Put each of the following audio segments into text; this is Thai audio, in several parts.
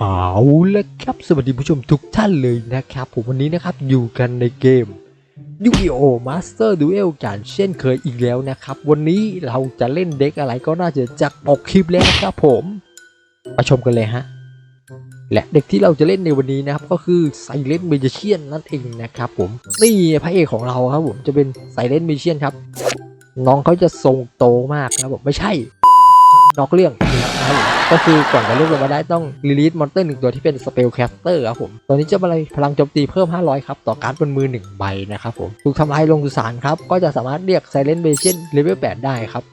เอาละครับสวัสดีผู้ชมทุกท่านเลยนะครับ ผมวันนี้นะครับอยู่กันในเกม Yu-Gi-Oh! Master Duel กันเช่นเคยอีกแล้วนะครับ วันนี้เราจะเล่นเด็กอะไรก็น่าจะจากปกคลิปแล้วครับผมมาชมกันเลยฮะ และเด็กที่เราจะเล่นในวันนี้นะครับ ก็คือไซเลน t ์ a มเชียนนั่นเองนะครับผมนี่พระเอกของเราครับผมจะเป็นไซเลน t ์ a มเชียนครับ น้องเขาจะทรงโตมากนะครับผมไม่ใช่นอกเรื่องนะครับ ก็คือก่อนจะเลือกลงมาได้ต้องรีลีสมอนเตอร์หนึ่งตัวที่เป็นสเปลแคสเตอร์ครับผมตัวนี้จะบรรลัยพลังโจมตีเพิ่ม 500 ครับ ต่อการ์ดบนมือ 1 ใบนะครับผมถูกทำลายลงสุสานครับ ก็จะสามารถเรียกไซเลนเบเชนเลเวล8ได้ครับ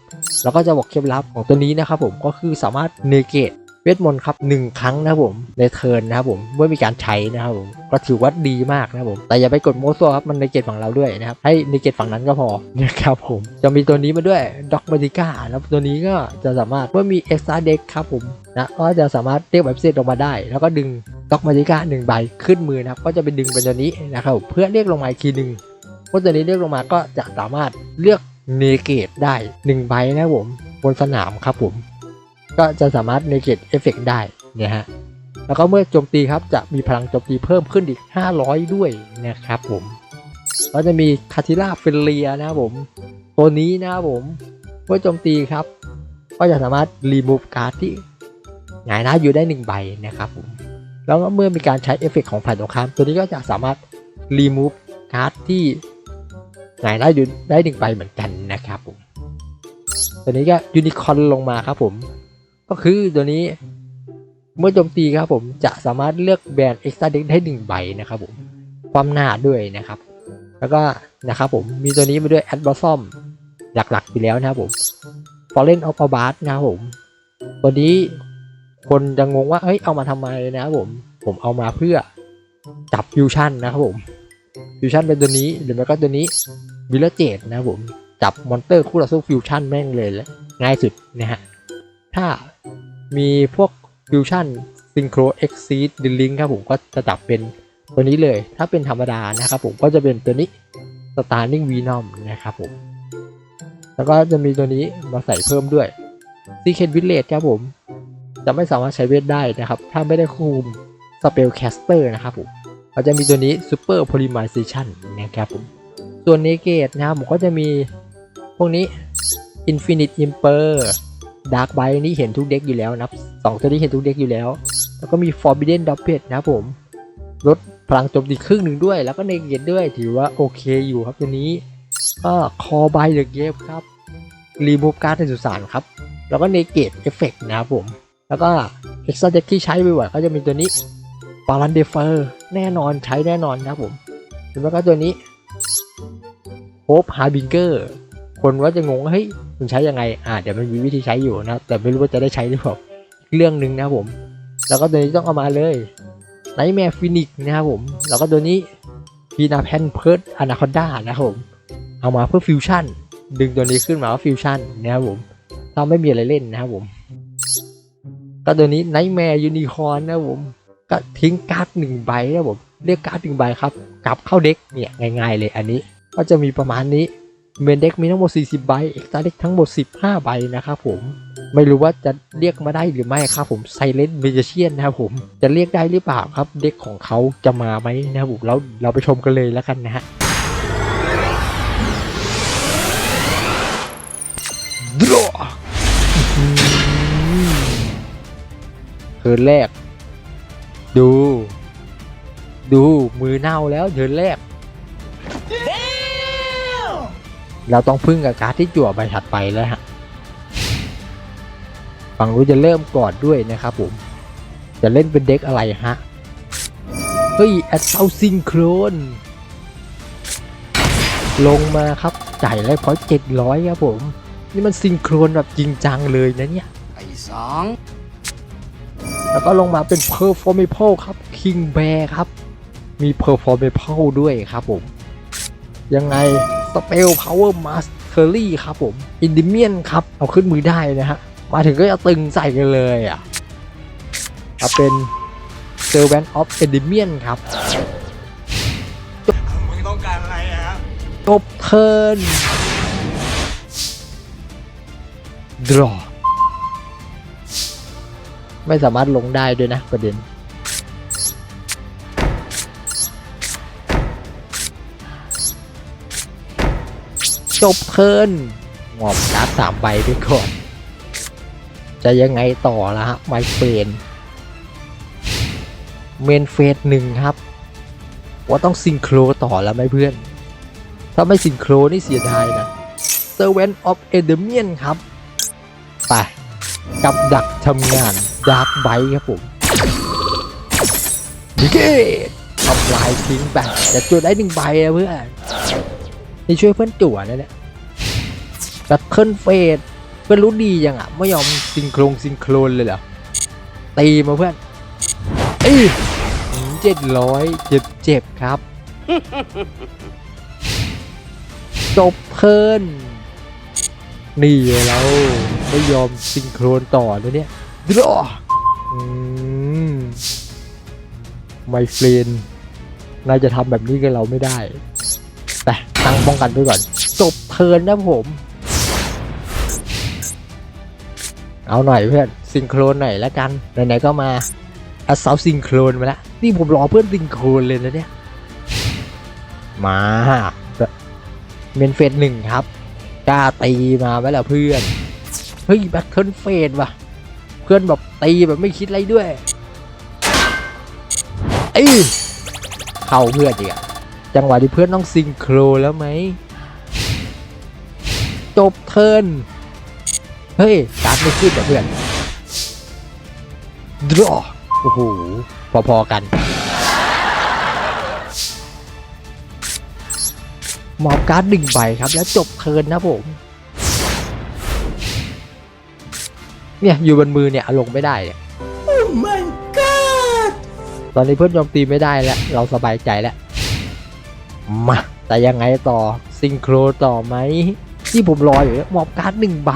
แล้วก็จะบอกเคล็ดลับของตัวนี้นะครับผมก็คือสามารถเนเกต เวทมนต์ครับหนึ่งครั้งนะครับผมในเทิร์นนะครับผมเมื่อมีการใช้นะครับผมก็ถือว่าดีมากนะครับผมแต่อย่าไปกดโมโซครับมันในเกตฝั่งเราด้วยนะครับให้ในเกตฝั่งนั้นก็พอนะครับผมจะมีตัวนี้มาด้วยด็อกมาติก้าแล้วตัวนี้ก็จะสามารถเมื่อมีเอ็กซ์ตร้าเด็กครับผมนะก็จะสามารถเรียกแบบเซตออกมาได้ แล้วก็ดึงด็อกมาติก้าหนึ่งใบขึ้นมือนะครับก็จะเป็นดึงเป็นตัวนี้นะครับผมเพื่อเรียกลงมาอีกทีหนึ่งเพราะตัวนี้เรียกลงมาก็จะสามารถเลือกเนเกตได้หนึ่งใบนะครับผมบนสนามครับผม ก็จะสามารถเนเกตเอฟเฟกได้เนี่ยฮะแล้วก็เมื่อโจมตีครับจะมีพลังโจมตีเพิ่มขึ้นอีก 500 ด้วยนะครับผมก็จะมีคาทิล่าเฟลเลียนะครับผมตัวนี้นะครับผมเมื่อโจมตีครับ ก็จะสามารถรีมูฟการ์ดที่หงายหน้าอยู่ได้ 1 ใบนะครับผมแล้วก็เมื่อมีการใช้เอฟเฟกของฝ่ายตรงข้ามตัวนี้ก็จะสามารถรีมูฟการ์ดที่หงายหน้าอยู่ได้ 1 ใบเหมือนกันนะครับผมตัวนี้ก็ยูนิคอนลงมาครับผม ก็คือตัวนี้เมื่อโจมตีครับผมจะสามารถเลือกแบรนด์ extra deck ได้หนึ่งใบนะครับผมความหนาด้วยนะครับ แล้วก็นะครับผมมีตัวนี้มาด้วย a d b o s s o m หลักๆไปแล้วนะครับผม Fallen of a b a r นะครับผมตัวนี้คนจะงงว่าเฮ้ยเอามาทำไมนะครับผมผมเอามาเพื่อจับฟิวชั่นนะครับผมฟิวชั่นเป็นตัวนี้หรือไม่ก็ตัวนี้วิลเลเจดนะครับผมจับมอนเตอร์คู่ต่อสู้ฟิวชั่นแม่งเลยและง่ายสุดนะฮะถ้า มีพวกฟิวชั่นซิงโครเอ็กซีดดิลิงครับผมก็จะจับเป็นตัวนี้เลย ถ้าเป็นธรรมดานะครับผมก็จะเป็นตัวนี้ Starting Venom นะครับผม แล้วก็จะมีตัวนี้มาใส่เพิ่มด้วย Secret Village ครับผม จะไม่สามารถใช้เวทได้นะครับ ถ้าไม่ได้คุม Spellcaster นะครับผมก็จะมีตัวนี้ Super Polymerization นะครับผม ส่วนเนเกตนะครับผมก็จะมีพวกนี้ Infinite Imper ดาร์กไบนี่เห็นทุกเด็กอยู่แล้วนะครับสองตัวนี้เห็นทุกเด็กอยู่แล้ว แล้วก็มี Forbidden d o p p e t นะผมลดพลังโจมตีครึ่งหนึ่งด้วย แล้วก็เนเกตด้วยถือว่าโอเคอยู่ครับตัวนี้ก็ Call by the Game ครับ Remove Card ในสุสานครับ แล้วก็เนเกตเอฟเฟกนะครับผม แล้วก็ Extra Deck ที่ใช้บ่อยๆก็จะมีตัวนี้ b a l a n d e f e r แน่นอนใช้แน่นอนนะผมแล้วก็ตัวนี้ Hope Harbinger คนว่าจะงงว่าเฮ้ยมันใช้ยังไงอ่าเดี๋ยวมันมีวิธีใช้อยู่นะแต่ไม่รู้ว่าจะได้ใช้หรือเปล่าอีกเรื่องหนึ่งนะครับผม แล้วก็ตัวนี้ต้องเอามาเลย Nightmare Phoenix นะครับผม แล้วก็ตัวนี้ p ีนาแพนเพิร์ดอนาคอนดานะครับผมเอามาเพื่อฟิวชั่นดึงตัวนี้ขึ้นมาว่าฟิวชั่นนะครับผมถ้าไม่มีอะไรเล่นนะครับผม ก็ตัวนี้ Nightmare Unicorn นะครับผมก็ทิ้งการ์ดหนึ่งใบนะครับผมเรียกการ์ดหนึ่งใบครับ กลับเข้าเด็กเนี่ยง่าย ๆ เลยอันนี้ ก็จะมีประมาณนี้ เมนเด็กมีทั้งหมด 40 ใบ เอ็กซ์ตาเด็กทั้งหมด 15 ใบนะครับผม ไม่รู้ว่าจะเรียกมาได้หรือไม่ครับผมไซเลนต์เมจเชียนนะครับผม จะเรียกได้หรือเปล่าครับ เด็กของเขาจะมาไหมนะครับผมแล้วเราไปชมกันเลยแล้วกันนะฮะดรอเทินแรก ดู ดูมือเน่าแล้วเทินแรก เราต้องพึ่งกับการ์ดที่จั่วใบถัดไปแล้วฮะฝั่งรู้นจะเริ่มก่อนด้วยนะครับผม จะเล่นเป็นเด็กอะไรฮะ เฮ้ยแอดเซาซิงโครนลงมาครับ จ่ายไลฟ์พอยต์เจ็ดร้อยครับผม นี่มันซิงโครนแบบจริงจังเลยนะเนี่ยไอ้สองแล้วก็ลงมาเป็น Performable ครับ King Bear ครับ มี Performable ด้วยครับผม ยังไง Spell Power Mastery ครับผม i n d i m i a n ครับ เอาขึ้นมือได้นะฮะ มาถึงก็จะตึงใส่กันเลยอะเอาเป็น Servant of Endymion ครับมึงต้องการอะไรอะครับจบเทิร์น draw ไม่สามารถลงได้ด้วยนะประเด็น จบเทิร์นงอบการ์ดสามใบไปก่อน จะยังไงต่อละฮะไมเฟนเมนเฟสหนึ่งครับ ว่าต้องซิงโครต่อแล้วไหมเพื่อน ถ้าไม่ซิงโครนี่เสียดายนะ Servant of e d e m i a n ครับ ไป กับดักทำงานดาร์กไบครับผมดิเกตทำลายทิ้งไปจะจุดได้หนึ่งใบนะเพื่อน นี่ช่วยเพื่อนจั่วนะเนี่ยกับเคิลเฟดเพื่อนรู้ดียังอะ ไม่ยอมซิงโครงซิงโครนเลยเหรอ ตีมาเพื่อนเอ้ยเจ็ดร้อยเจ็บเจ็บครับ จบเทิร์นนี่เราไม่ยอมซิงโครนต่อเลยเนี่ยดรออืมไมเฟรนนายจะทำแบบนี้กับเราไม่ได้ ตั้งป้องกันไว้ก่อน จบเทินนะผม เอาหน่อยเพื่อนซิงโครนหน่อยแล้วกัน ไหนๆก็มาอาซาวซิงโครนมาแล้ว นี่ผมรอเพื่อนซิงโครนเลยนะเนี่ย มาเมนเฟสหนึ่งครับกล้าตีมาไหมล่ะเพื่อน เฮ้ยแบทเทิลเฟสว่ะ เพื่อนแบบตีแบบไม่คิดอะไรด้วย เอ้ยเข้าเพื่อนอีกอะ จังหวะที่เพื่อนต้องซิงโครแล้วไหม จบเทิร์นเฮ้ยการ์ดไม่ขึ้นอะเพื่อนดรอโอ้โห พอ ๆ กัน หมอบการ์ดหนึ่งใบครับ แล้วจบเทิร์นนะผม เนี่ย อยู่บนมือเนี่ยเอาลงไม่ได้เนี่ย my god ตอนนี้เพื่อนโจมตีไม่ได้แล้ว เราสบายใจแล้ว มาแต่ยังไงต่อซิงโครต่อไหมที่ผมรออยู่เนี่ยหมอบการ์ดหนึ่งใบ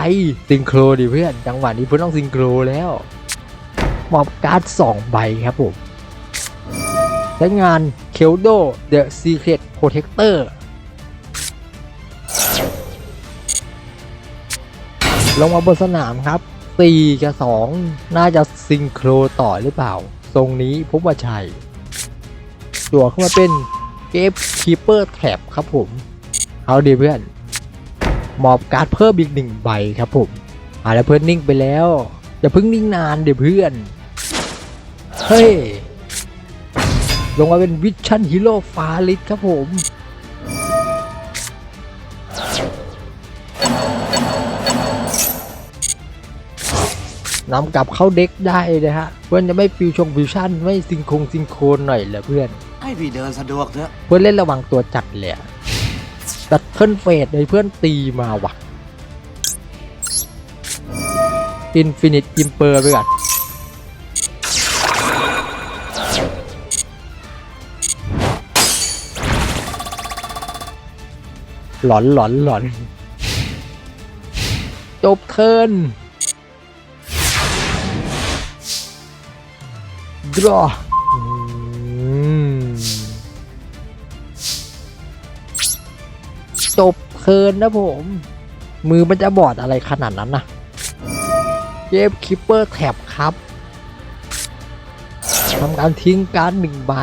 ซิงโครดิเพื่อนจังหวะนี้เพื่อนต้องซิงโครแล้วหมอบการ์ดสองใบครับผมใช้งานเคลโด The Secret Protector ลงมาบนสนามครับ4กับ2น่าจะซิงโครต่อหรือเปล่า ทรงนี้ผมว่าใช่ตัวเข้ามาเป็น เกฟคีเปอร์แท็บครับผมเอาดีเพื่อนมอบการ์ดเพิ่มอีกหนึ่งใบครับผมอาแล้วเพื่อนนิ่งไปแล้วอย่าเพิ่งนิ่งนานเดี๋ยวเพื่อน เฮ้ย ลงมาเป็นวิชั่นฮีโร่ฟาลิสครับผม นำกลับเข้าเด็กได้นะฮะ เพื่อนจะไม่ฟิวชงฟิวชั่น ไม่ซิงคงซิงโครนหน่อยเหรอเพื่อน ให้พี่เดินสะดวกเถอะ เพื่อนเล่นระวังตัวจัดเลยอะดัดเทิลเฟดเลยเพื่อนตีมาว่ะอินฟินิตอิมเปอร์ไปก่อนหลอนหลอนหลอน จบเทินดรอ จบเทิร์นนะผม มือมันจะบอดอะไรขนาดนั้นนะเกมคิปเปอร์แท็บครับทำการทิ้งการหนึ่งใบ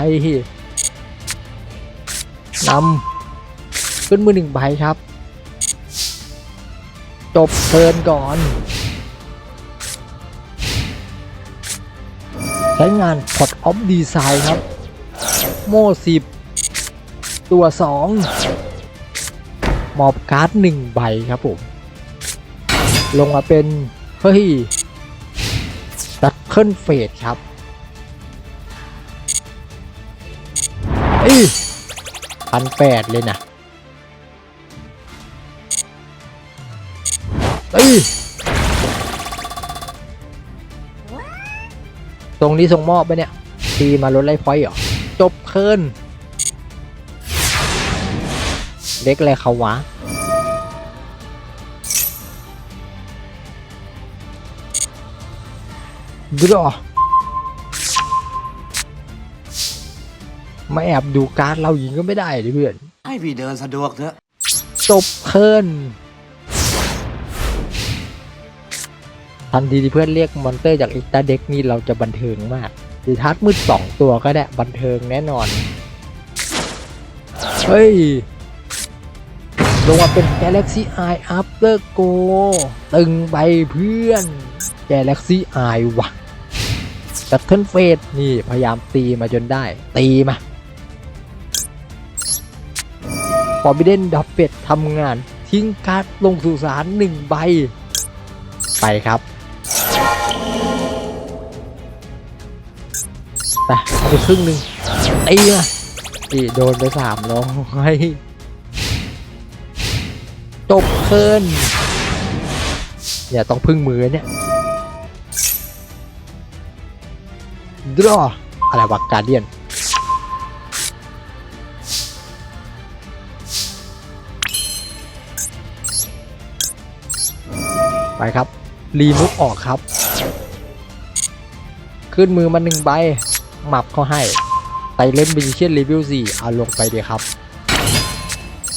นำขึ้นมือหนึ่งใบครับ จบเทิร์นก่อนใช้งานพอ t ออฟดีไซน์ครับ โม่สิบตัวสอง มอบการ์ดหนึ่งใบครับผม ลงมาเป็น เฮ้ยดัตเคิลเฟดครับอ้ยพันแปดเลยนะอ้ยตรงนี้ส่งมอบไปเนี่ยตีมาลดไล่พอยต์เหรอ จบเทิร์น เล็กอะไรเขาวะดรอมาแอบดูการ์ดเรายิงก็ไม่ได้ดิเพื่อน ให้พี่เดินสะดวกเถอะ จบเทิร์นทันทีที่เพื่อนเรียกมอนเตอร์จากอิตาเด็กนี่เราจะบันเทิงมากหรือทัดมืดสองตัวก็ได้บันเทิงแน่นอน เฮ้ย ลงมาเป็น Galaxy Eye After Go ตึงไปเพื่อน Galaxy Eye วะจัดเทิลเฟสนี่พยายามตีมาจนได้ ตีมา Forbidden d o p p e t ทำงาน ทิ้งการ์ดลงสู่สารหนึ่งใบ ไปครับไปเอาไปครึ่งหนึ่งตีมาตีโดนไปสามร้อย จบเคินเนี่ยต้องพึ่งมือเนี่ยดรออะไรวะการเดียนไปครับ รีมุกออกครับ ขึ้นมือมาหนึ่งใบหมับเขาให้ไตเล่นบิเชียนรีวิว4เอาลงไปเดียครับ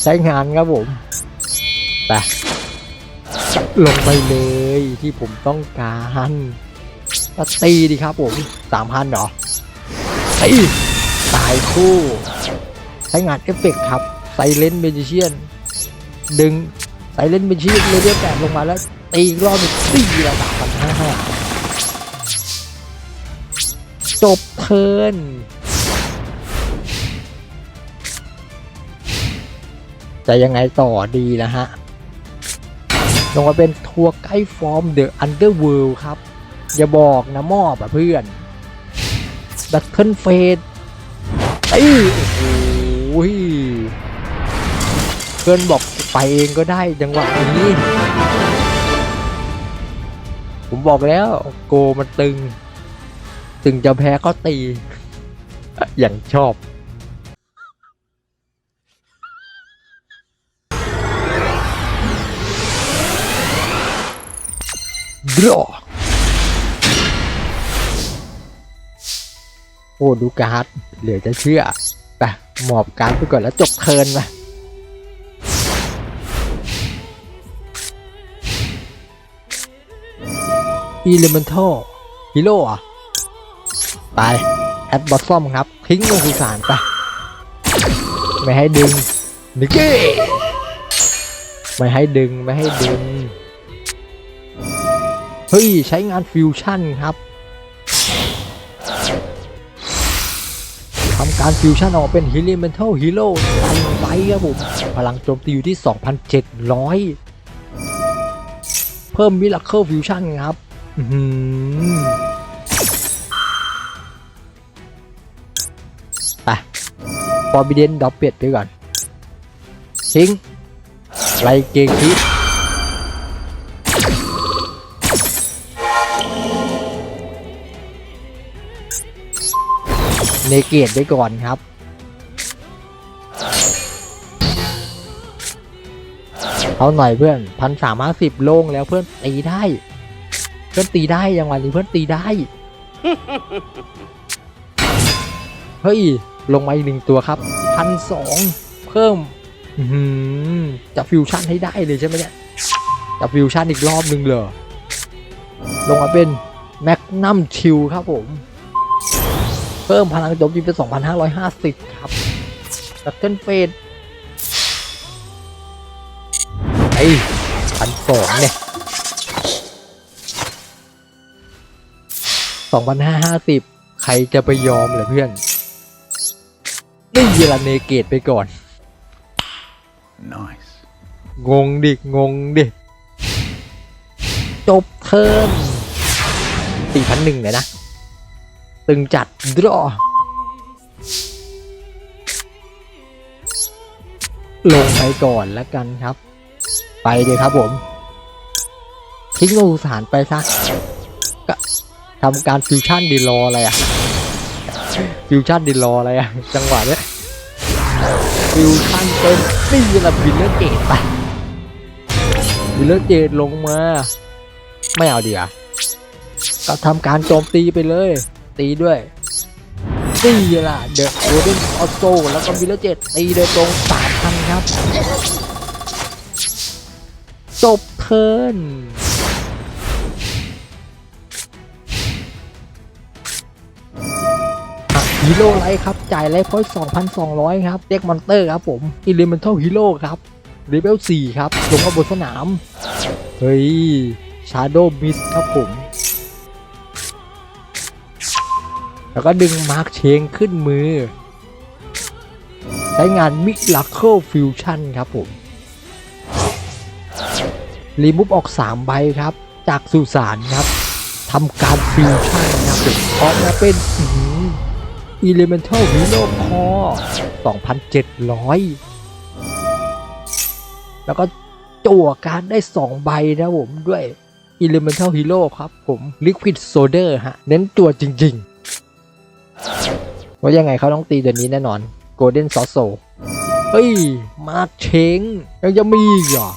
ใช้งานครับผม ไปลงไปเลยที่ผมต้องการก็ตีดีครับผมสามพันเหรอตีตายคู่ใช้งานเอฟเฟกต์ครับไซเลนเบจิเชียนดึงไซเลนเบจิเชียนเลยเรียกแตกลงมาแล้วตีรอบหนึ่งตีละสามพันห้าห้าจบเทินจะยังไงต่อดีนะฮะ ลงมาเป็นทัวร์ไกด์ฟอร์มเดอะอันเดอร์เวิลด์ครับ อย่าบอกนะมอบอะเพื่อนดัตเทิลเฟสไอ้โอ้โหเพื่อนบอกไปเองก็ได้จังหวะนี้ ผมบอกแล้วโกมันตึง ตึงจะแพ้ก็ตี อย่างชอบ draw โอ้ดูการ์ดเหลือจะเชื่อไปหมอบการ์ดไปก่อนแล้วจบเทิร์นมาอีเลเมนทัลฮีโร่อะไปแอดบอสซอมครับ ทิ้งลงสุสานไป ไม่ให้ดึงนิกกี้ไม่ให้ดึง ไม่ให้ดึง เฮ้ย ใช้งานฟิวชั่นครับทำการฟิวชั่นออกเป็น h e l i m e n t a l Hero ตันไปครับผมพลังโจมตีอยู่ที่ 2,700 เพิ่ม Miracle Fusion ครับอื้อหือไป Forbidden d o p p e t ไปก่อนทิ้งไลเกคิ เนเกตไปก่อนครับ เอาหน่อยเพื่อนพันสามห้าสิบโล่งแล้วเพื่อนตีได้ เพื่อนตีได้ยังวันนี้เพื่อนตีได้ เฮ้ย ลงมาอีกหนึ่งตัวครับพันสองเพิ่มจะฟิวชั่นให้ได้เลยใช่ไหมเนี่ยจะฟิวชั่นอีกรอบหนึ่งเลยลงมาเป็นแมกนัมชิลครับผม เพิ่มพลังโจมตีเป็น 2,550 ครับดับเบิลเฟสไอ้พันสองเนี่ย 2,550 ใครจะไปยอมเหรอเพื่อนนี่เยลาเนเกตไปก่อน Nice งงดิ งงดิ จบเทิร์นสี่พันหนึ่งเลยนะ ตึงจัดดรอลงไปก่อนแล้วกันครับ ไปเลยครับผมทิ้งงูสารไปซะก็ทำการฟิวชั่นดีรออะไรอะฟิวชั่นดีรออะไรอะจังหวะเนี้ยฟิวชั่นเป็นนี่แหละวิลเลอร์เจดไปวิลเลอร์เจดลงมา ไม่เอาดีอะก็ทำการโจมตีไปเลย ตีด้วยตีล่ะเดอะโอเดนออโซแล้วก็วิลเลเจตตีโดยตรงสามพันครับ จบเทิร์นฮีโร่ไลท์ครับ จ่ายไลท์พอยต์สองพันสองร้อยครับเด็กมอนเตอร์ครับผมอิเลเมนทัลฮีโร่ครับเลเวลสี่ครับ ลงมาบนสนาม เฮ้ย ชาร์โดมิสครับผม แล้วก็ดึงมาร์คเชงขึ้นมือ ใช้งาน Miracle Fusion ครับผมรีมูฟออก 3 ใบครับ จากสุสานครับทำการฟิวชั่นนะครับออกมาเป็นอื้อหือ Elemental Hero Core 2,700 แล้วก็จั่วการได้ 2 ใบนะผมด้วย Elemental Hero ครับผม Liquid Soldier ฮะ เน้นจั่วจริง ๆ ว่ายังไงเขาต้องตีตัวนี้แน่นอน Golden s o s o เฮ้ย มาเชงยังจะมีอีกเหรอ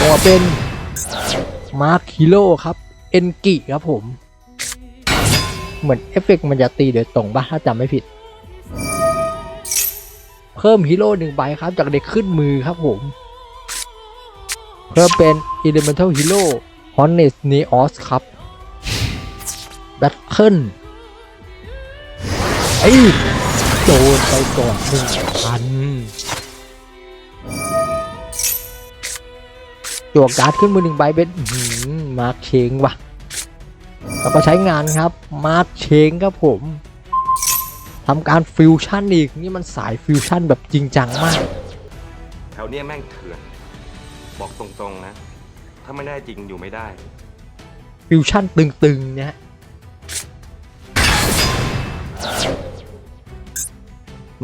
ตัวเป็นมาร์คฮิโร่ครับ เอนกิครับผม เหมือนเอฟเฟกต์มันจะตีโดยตรงปะถ้าจำไม่ผิด เพิ่มฮีโร่หนึ่งใบครับ จากเด็กขึ้นมือครับผม เพิ่มเป็น Elemental Hero Hornet Neos ครับ Battle ไอ้ยโดนไปก่อนหนึ่งพันจั่วการ์ดขึ้นมือหนึ่งใบเป็นอื้อหือมาร์คเชงว่ะแล้วก็ใช้งานครับ มาร์คเชงครับผมทำการฟิวชั่นอีก นี่มันสายฟิวชั่นแบบจริงจังมาก แถวเนี้ยแม่งเถื่อน บอกตรงๆนะ ถ้าไม่ได้จริงอยู่ไม่ได้ ฟิวชั่นตึงๆเนี่ยฮะ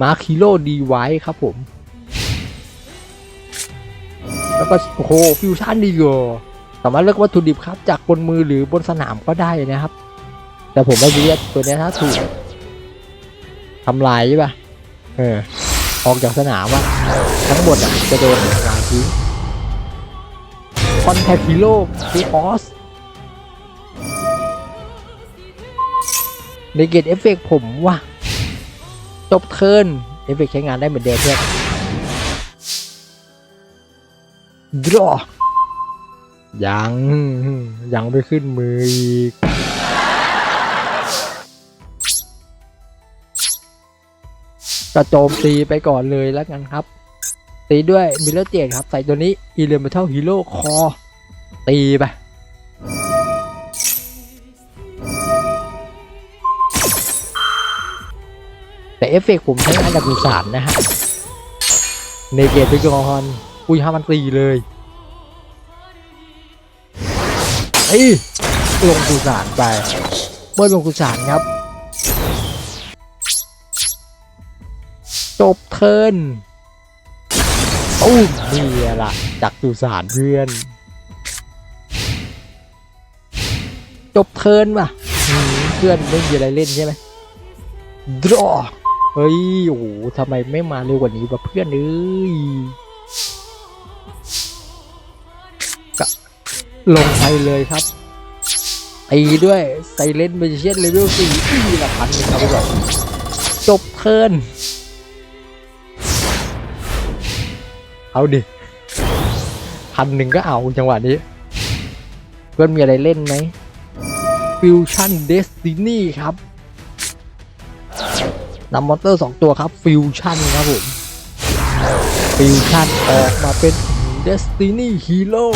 มาร์คิโลดีไว้ครับผม แล้วก็โอ้โหฟิวชั่นดีกว่าสามารถเลือกวัตถุดิบครับ จากบนมือหรือบนสนามก็ได้นะครับ แต่ผมไม่รู้ว่าตัวเนี้ยถ้าถูกทำลายใช่ปะเออ ออกจากสนามว่าทั้งหมดอะจะโดนลายทิ้งคอนแทคฮีโร่ทีออส ในเกตเอฟเฟกผมว่าจบเทิร์นเอฟเฟกใช้งานได้เหมือนเดิมเพื่อนดรอยัง ยังไม่ขึ้นมืออีกจะโจมตีไปก่อนเลยแล้วกันครับ ตีด้วยมิลเลอร์เจดครับ ใส่ตัวนี้ Elemental Hero Core ตีไป แต่เอฟเฟกต์ผมใช้งานกับดูสารนะฮะในเกตไปก่อนปุยห้ามันตีเลยเอ้ยลงดูสารไป เมื่อลงดูสารครับจบเทินตุ้มนี่ล่ะจากดูสารเพื่อน จบเทินว่ะเพื่อนไม่มีอะไรเล่นใช่ไหม draw เฮ้ย โอ้โหทำไมไม่มาเร็วกว่านี้วะเพื่อนเอ้ยก็ลงไปเลยครับตีด้วยไซเลนเมจิเชียนเลเวลสี่อีละพันหนึ่งครับผมจบเทิร์นเอาดิพันหนึ่งก็เอาจังหวะนี้ เพื่อนมีอะไรเล่นไหมฟิวชั่นเดสตินีครับ นำมอนเตอร์2ตัวครับฟิวชั่นครับผมฟิวชั่นออกมาเป็น Destiny Hero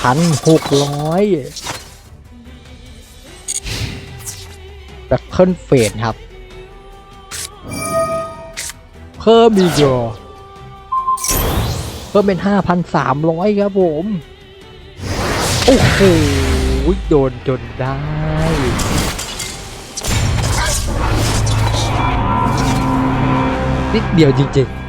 พันหกร้อยแบทเทิลเฟดครับ เพิ่มอีกเหรอเพิ่มเป็น5,300ครับผม โอ้โหโดนจนได้ นิดเดียวจริงๆ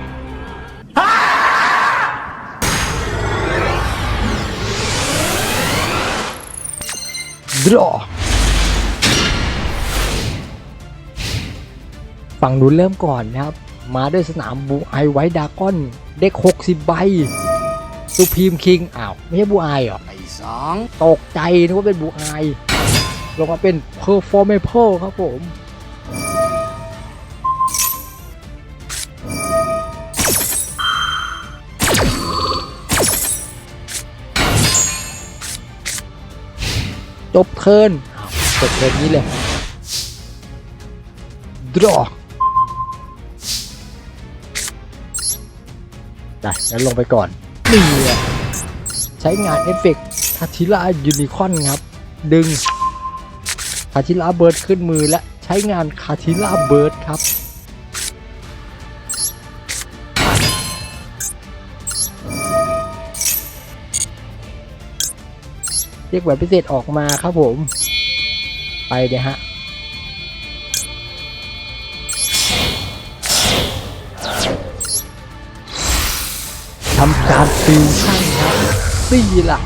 draw ฝั่งนู้นเริ่มก่อนนะครับ มาด้วยสนามบูไอไว้ดากอน เด็ก 60 ใบสุพีมคิง อ้าว ไม่ใช่บูไอเหรอไอ 2ตกใจนึกว่าเป็นบูอลงมาเป็นเพอร์ฟอร์เมเพิลครับผม จบเทินจบเทินนี้เลยดรอได้แล้วลงไปก่อนนี่ใช้งานเอฟเฟกต์าทิล่ายูนิคอนครับ ดึงคาทิล่าเบิร์ดขึ้นมือและใช้งานคาทิล่าเบิร์ดครับเรียกแบบพิเศษออกมาครับผม ไปเลยฮะทำการฟิวชั่นครับสี่ล่ะ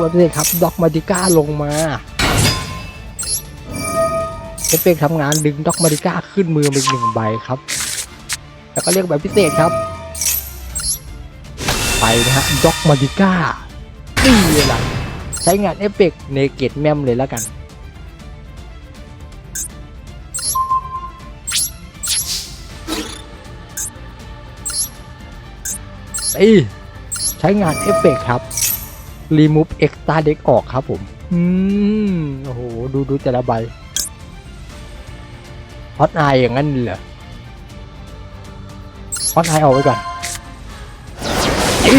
เรียกว่าพิเศษครับด็อกมาดิก้าลงมาเอฟเฟกต์ทำงานดึงด็อกมาดิก้าขึ้นมือมาหนึ่งใบครับ แล้วก็เรียกแบบพิเศษครับ ไปนะฮะด็อกมาดิก้านี่ล่ะใช้งานเอฟเฟกต์เนเกตแมมเลยแล้วกันเอ้ยใช้งานเอฟเฟกต์ครับ remove extra deck ออกครับผม อืม โอ้โห ดูดูแต่ละใบฮอตไออย่างนั้นเหรอฮอตไอออกไปก่อนอี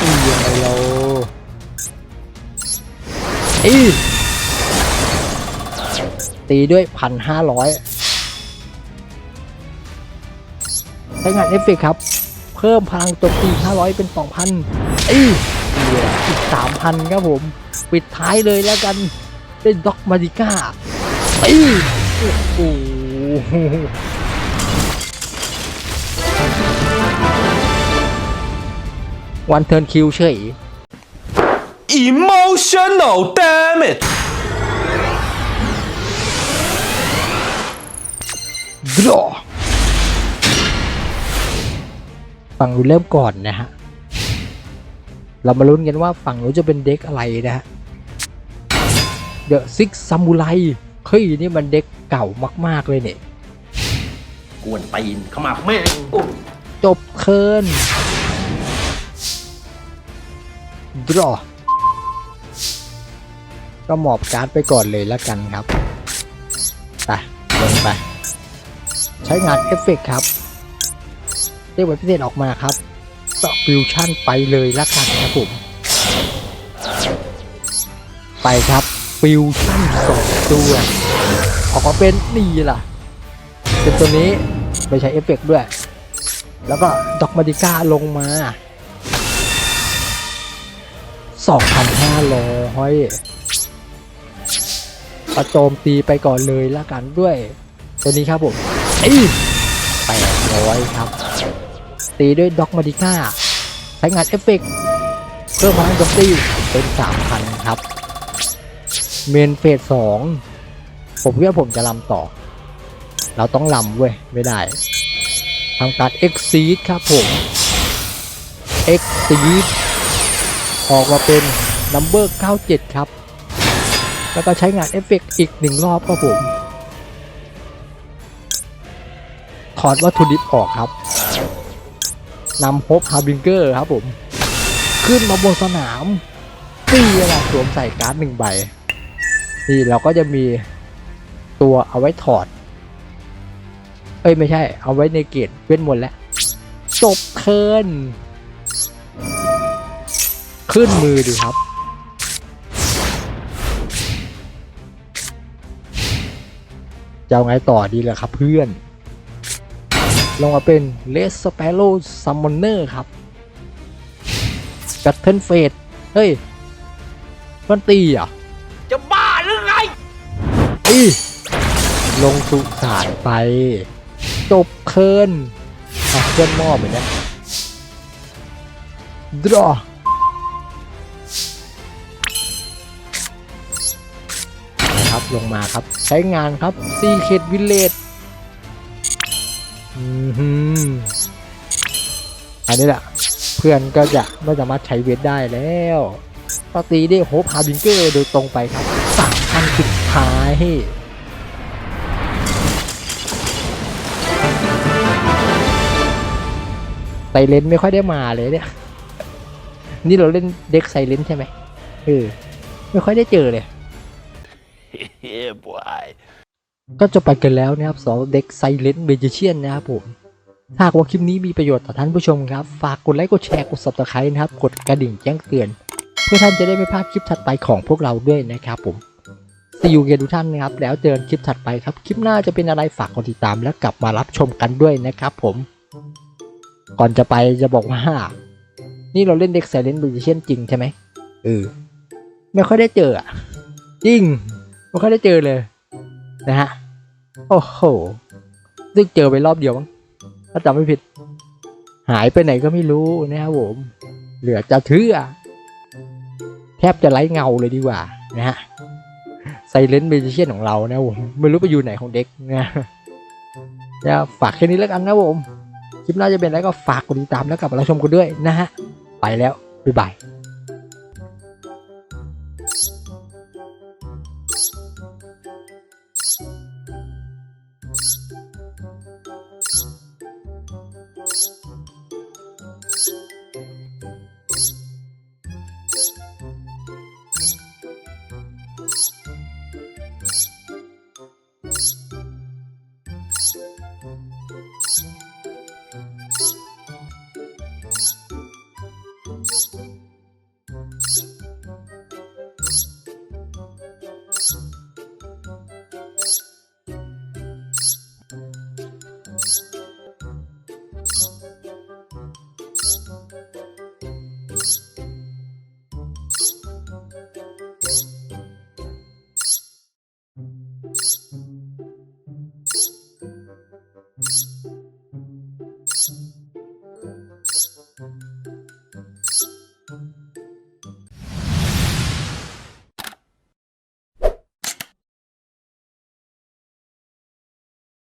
อียังไงเราอีตีด้วยพันห้าร้อยใช้งานเอฟเฟกต์ครับ เพิ่มพลังโจมตี500เป็น2,000เอ้ยเหลื ออีก3,000ครับผม ปิดท้ายเลยแล้วกันเป็นด็อกมาดิก้าเอ้ยโอ้โหวันเทิร์นคิวเฉย Emotional damage ดรอฝั่งนู้นเริ่มก่อนนะฮะ เรามาลุ้นกันว่าฝั่งนู้นจะเป็นเด็กอะไรนะฮะเดอะซิกซามูไรเฮ้ยนี่มันเด็กเก่ามาก ๆ เลยเนี่ยกวนตีนเข้ามาแม่งโอ้จบเคิร์นดรอก็หมอบการ์ดไปก่อนเลยแล้วกันครับไปลงไป ใช้งานเอฟเฟกต์ครับเรียกว่าพิเศษออกมาครับ ก็ฟิวชั่นไปเลยละกันครับผม ไปครับฟิวชั่นสองตัวออกมาเป็นนี่ล่ะ เป็นตัวนี้ไม่ใช้เอฟเฟกด้วย แล้วก็ดอกมาดิก้าลงมา 2,500ประโจมตีไปก่อนเลยละกันด้วย ตัวนี้ครับผมเอ้ย800 ครับ ตีด้วยด็อกมาดิก้าใช้งานเอฟเฟกต์เพิ่มพลังโจมตีเป็น 3,000 ครับ เมนเฟส2ผมคิดว่าผมจะลำต่อ เราต้องลำเว้ย ไม่ได้ทำการ exceed ครับผม exceed ออกมาเป็น number 97 ครับ แล้วก็ใช้งานเอฟเฟกต์อีกหนึ่งรอบครับผม ถอดวัตถุดิบออกครับ นำโฮปฮาบิงเกอร์ครับผม ขึ้นมาบนสนามนี่แหละสวมใส่การ์ดหนึ่งใบ นี่เราก็จะมีตัวเอาไว้ถอด เอ้ยไม่ใช่ เอาไว้ในเกตเว้นหมดแล้วจบเทิร์นขึ้นมือดูครับจะเอาไงต่อดีล่ะครับเพื่อน ลงมาเป็นเลสสเปโ w ซัมมอนเนอร์ครับกัตเทิลเฟดเฮ้ยมันตีเหรอะ จะบ้าหรือไงอีลงสุสานไป จบเคิร์นอะเพื่อนมอบไปเนี่ยดรอนะครับลงมาครับ ใช้งานครับซีเคดวิลเลจ นนี้แหละ เพื่อนก็จะไม่สามารถใช้เวทได้แล้วก็ตีได้โฮปฮาบิงเกอร์โดยตรงไปครับสามพันสุดท้ายเลนไม่ค่อยได้มาเลยเนี่ย นี่เราเล่นเด็กไซเลนใช่ไหมเออไม่ค่อยได้เจอเลย Yeah, boy. ก็จะไปกันแล้วนะครับสองเด็กไซเลนเบจิเชียนนะครับผมถ้า หากว่าคลิปนี้มีประโยชน์ต่อท่านผู้ชมครับ ฝากกดไลค์กดแชร์กด subscribe นะครับ กดกระดิ่งแจ้งเตือน เพื่อท่านจะได้ไม่พลาดคลิปถัดไปของพวกเราด้วยนะครับผมซีอูเกทุกท่านนะครับ แล้วเจอกันคลิปถัดไปครับ คลิปหน้าจะเป็นอะไรฝากกดติดตามและกลับมารับชมกันด้วยนะครับผม ก่อนจะไปจะบอกว่า นี่เราเล่นเด็กไซเลนบจิเชียนจริงใช่ไหมเออไม่ค่อยได้เจออะจริงไม่ค่อยได้เจอเลย นะฮะโอ้โหซึ่งเจอไปรอบเดียวมั้ง ถ้าจำไม่ผิด หายไปไหนก็ไม่รู้นะครับผม เหลือจะเชื่อแทบจะไร้เงาเลยดีกว่านะฮะไซเลนเ a เชียนของเรานะผมไม่รู้ไปอยู่ไหนของเด็กนะจะฝากแค่นี้แล้วกันนะผมคลิปหน้าจะเป็นอะไรก็ฝากกดติดตามแล้วกลับมาชมกันด้วยนะฮะไปแล้วบ๊ายบาย